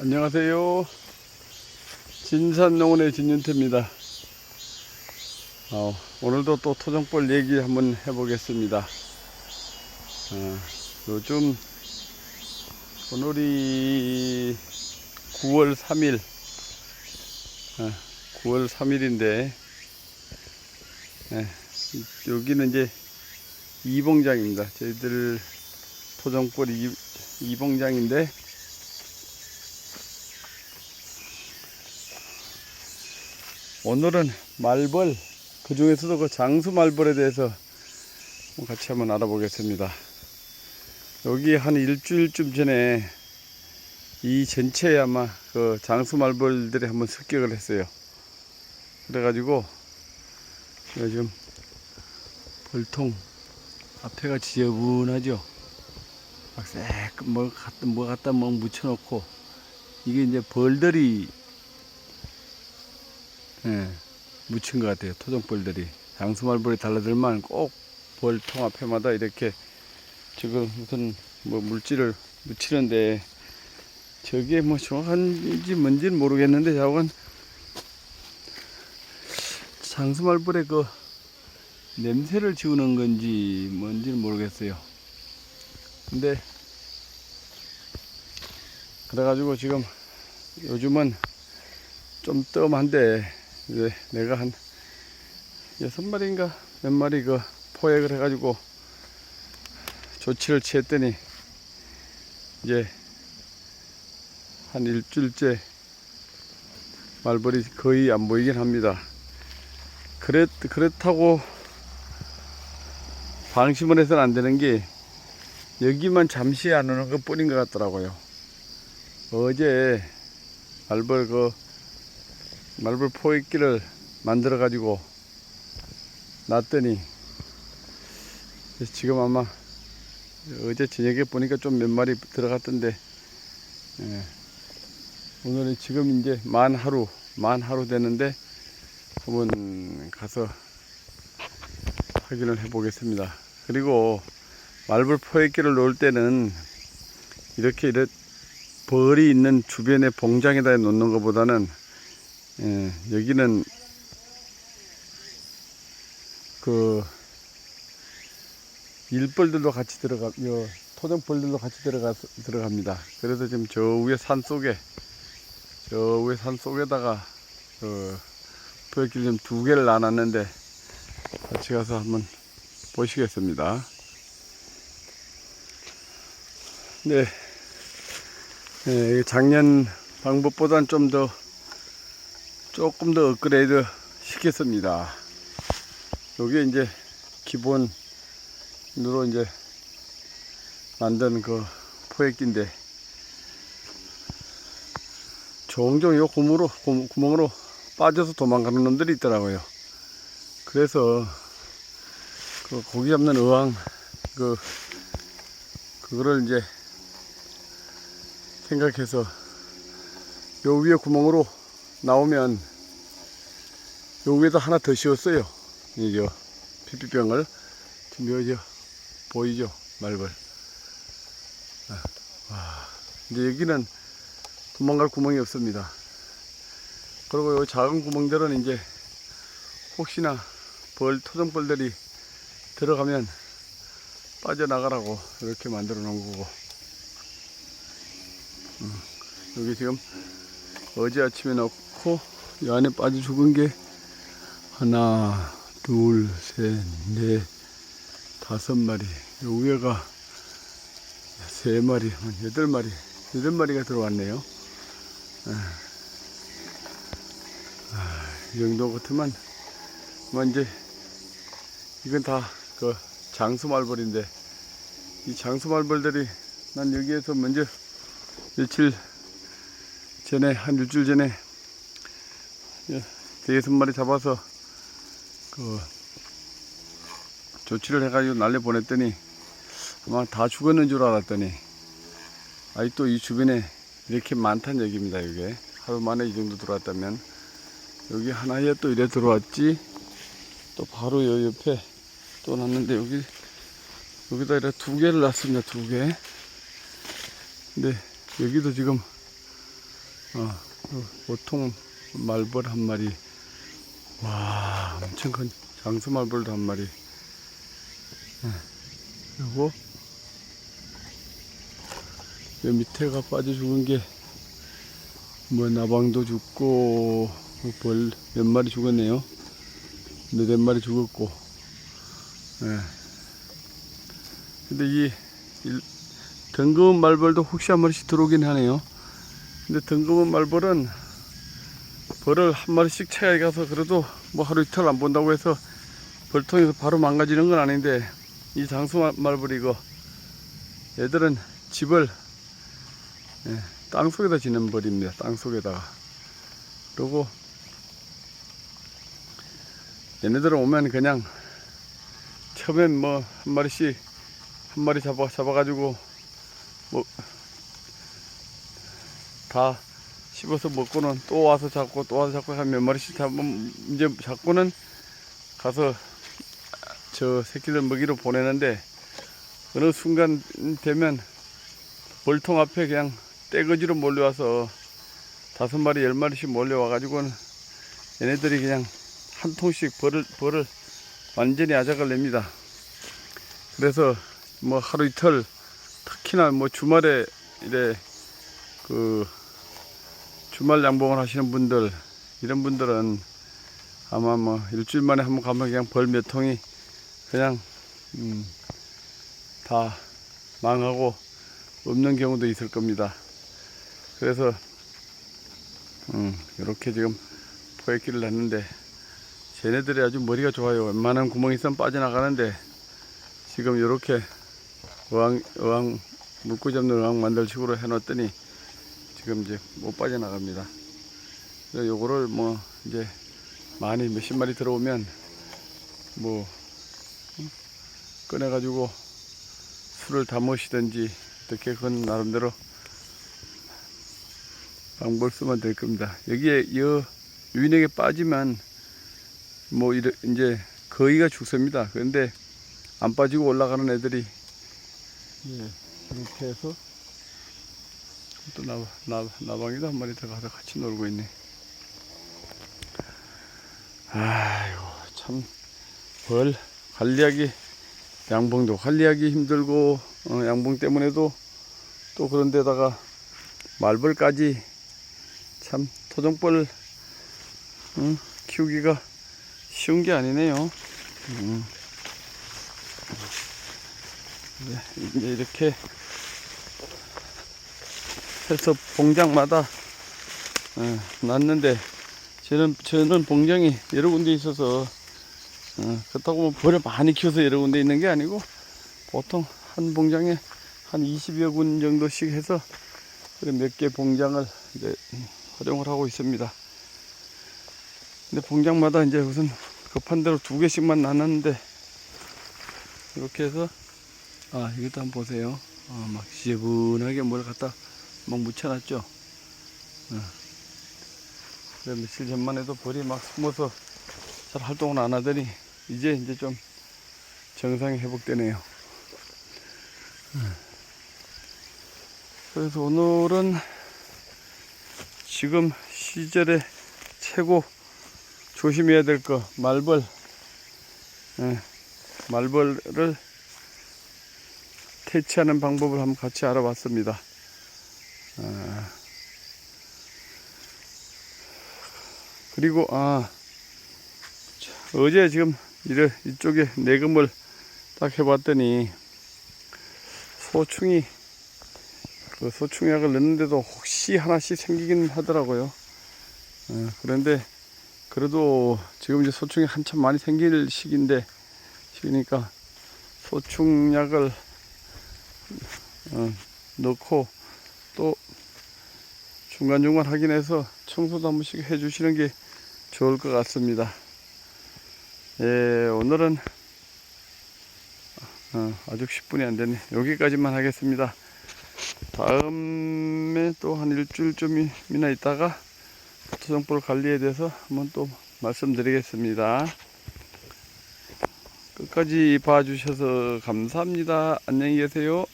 안녕하세요. 진산농원의 진윤태입니다. 어, 오늘도 또 토종벌 얘기 한번 해보겠습니다. 어, 요즘 오늘이 9월 3일, 어, 9월 3일인데, 여기는 이제 이봉장입니다. 저희들 토종벌 이, 이봉장인데, 오늘은 말벌 그 중에서도 그 장수 말벌에 대해서 같이 한번 알아보겠습니다. 여기 한 일주일쯤 전에 이 전체에 아마 그 장수 말벌들이 한번 습격을 했어요. 그래가지고 요즘 벌통 앞에가 지저분하죠. 막새뭐 갖다 뭐 갖다 뭐 묻혀놓고 이게 이제 벌들이 예, 묻힌 것 같아요. 토종벌들이. 장수말벌이 달라들만 꼭 벌통 앞에마다 이렇게 지금 무슨 뭐 물질을 묻히는데 저게 뭐 정확한지 뭔지는 모르겠는데 자관 장수말벌의 그 냄새를 지우는 건지 뭔지는 모르겠어요. 근데 그래가지고 지금 요즘은 좀 뜸한데 이제 내가 한 여섯 마리인가 몇 마리 그 포획을 해가지고 조치를 취했더니 이제 한 일주일째 말벌이 거의 안 보이긴 합니다. 그랬, 그렇다고 방심을 해서는 안 되는 게 여기만 잠시 안 오는 것 뿐인 것 같더라고요. 어제 말벌 그 말벌 포획기를 만들어 가지고 놨더니 지금 아마 어제 저녁에 보니까 좀 몇 마리 들어갔던데 예. 오늘은 지금 이제 만 하루 만 하루 되는데 한번 가서 확인을 해 보겠습니다 그리고 말벌 포획기를 놓을 때는 이렇게 이렇게 벌이 있는 주변에 봉장에다 놓는 것보다는 예, 여기는 그 일벌들도 같이 들어가, 요 토종벌들도 같이 들어가 들어갑니다. 그래서 지금 저 위에 산 속에 저 위에 산 속에다가 그 포획기를 지금 두 개를 놔놨는데 같이 가서 한번 보시겠습니다. 네, 네 작년 방법보다는 좀더 조금 더 업그레이드 시켰습니다. 요게 이제 기본으로 이제 만든 그 포획기인데 종종 요 구멍으로 구멍으로 빠져서 도망가는 놈들이 있더라고요. 그래서 그 고기 잡는 어항 그 그거를 이제 생각해서 요 위에 구멍으로 나오면 요 위에다 하나 더 씌웠어요. 이죠 피피병을 지금 여기 보이죠 말벌. 아, 와, 이제 여기는 도망갈 구멍이 없습니다. 그리고 요 작은 구멍들은 이제 혹시나 벌 토종벌들이 들어가면 빠져나가라고 이렇게 만들어 놓은 거고 음, 여기 지금 어제 아침에 넣고 이 안에 빠져 죽은 게 하나, 둘, 셋, 넷, 다섯 마리. 요 위에가 세 마리, 한 여덟 마리, 여덟 마리가 들어왔네요. 아, 이 정도 같으면 뭐 이제 이건 다 그 장수 말벌인데 이 장수 말벌들이 난 여기에서 먼저 며칠 전에 한 일주일 전에 대여섯 마리 잡아서 그 조치를 해가지고 날려 보냈더니 아마 다 죽었는 줄 알았더니 아직도 이 주변에 이렇게 많다는 얘기입니다 이게. 하루 만에 이 정도 들어왔다면. 여기 하나에 또 이래 들어왔지. 또 바로 요 옆에 또 놨는데 여기 여기다 이래 두 개를 놨습니다 두개. 근데 여기도 지금 어, 어, 보통 말벌 한 마리. 와, 엄청 큰 장수 말벌도 한 마리. 예. 그리고 여 밑에가 빠져 죽은 게 뭐 나방도 죽고 벌 몇 마리 죽었네요. 네댓 마리 죽었고. 예. 근데 이 일- 덩금은 말벌도 혹시 한 마리씩 들어오긴 하네요. 근데 덩금은 말벌은 벌을 한 마리씩 채가 가서 그래도 뭐 하루 이틀 안 본다고 해서 벌통에서 바로 망가지는 건 아닌데 이 장수 마- 말벌이 이거 얘들은 집을 예, 땅 속에다 지는 벌입니다. 땅 속에다가 그리고 얘네들은 오면 그냥 처음엔 뭐 한 마리씩 한 마리 잡아 잡아가지고 뭐 다 씹어서 먹고는 또 와서 잡고 또 와서 잡고 한 몇 마리씩 잡으면 이제 잡고는 가서 저 새끼들 먹이로 보내는데 어느 순간 되면 벌통 앞에 그냥 떼거지로 몰려와서 다섯 마리 열 마리씩 몰려와 가지고는 얘네들이 그냥 한 통씩 벌을 벌을 완전히 아작을 냅니다. 그래서 뭐 하루 이틀 특히나 뭐 주말에 이래 그 주말 양봉을 하시는 분들 이런 분들은 아마 뭐 일주일 만에 한번 가면 그냥 벌 몇 통이 그냥 음, 다 망하고 없는 경우도 있을 겁니다. 그래서 음, 이렇게 지금 포획기를 냈는데 쟤네들이 아주 머리가 좋아요. 웬만한 구멍이 있으면 빠져나가는데 지금 이렇게 어항, 어항 물고 잡는 어항 만들 식으로 해놨더니 지금 이제 못 빠져나갑니다. 요거를 뭐 이제 많이 몇십 마리 들어오면 뭐 응? 꺼내가지고 술을 담으시든지 어떻게 그건 나름대로 방법을 쓰면 될 겁니다. 여기에 여 유인에게 빠지면 뭐 이래 이제 거의가 죽습니다. 그런데 안 빠지고 올라가는 애들이 예, 이렇게 해서 또 나, 나, 나방이도 한 마리 들어가서 같이 놀고 있네. 아이고, 참, 벌, 관리하기, 양봉도 관리하기 힘들고, 어, 양봉 때문에도 또 그런 데다가 말벌까지 참, 토종벌, 응, 키우기가 쉬운 게 아니네요. 음. 네, 이제 이렇게 해서 봉장마다 어, 놨는데 저는 저는 봉장이 여러 군데 있어서 어, 그렇다고 뭐 벌을 많이 키워서 여러 군데 있는 게 아니고 보통 한 봉장에 한 20여 군 정도씩 해서 몇 개 봉장을 이제 활용을 하고 있습니다. 근데 봉장마다 이제 우선 급한 대로 두 개씩만 놨는데 이렇게 해서 아 이것도 한번 보세요. 어, 막 지저분하게 뭘 갖다 막 묻혀놨죠. 어. 그래 며칠 전만 해도 벌이 막 숨어서 잘 활동을 안 하더니 이제 이제 좀 정상이 회복되네요. 음. 그래서 오늘은 지금 시절에 최고 조심해야 될 거 말벌 예, 말벌을 퇴치하는 방법을 한번 같이 알아봤습니다. 아, 그리고 아 자, 어제 지금 이래 이쪽에 내금을 딱 해봤더니 소충이 그 소충약을 넣는데도 혹시 하나씩 생기긴 하더라고요. 어, 그런데 그래도 지금 이제 소충이 한참 많이 생길 시기인데 시기니까 소충약을 어, 넣고 또 중간중간 확인해서 청소도 한 번씩 해주시는 게 좋을 것 같습니다. 예, 오늘은 어, 아직 10분이 안 됐네. 여기까지만 하겠습니다. 다음에 또 한 일주일쯤이나 있다가 토종벌 관리에 대해서 한번 또 말씀드리겠습니다. 끝까지 봐주셔서 감사합니다. 안녕히 계세요.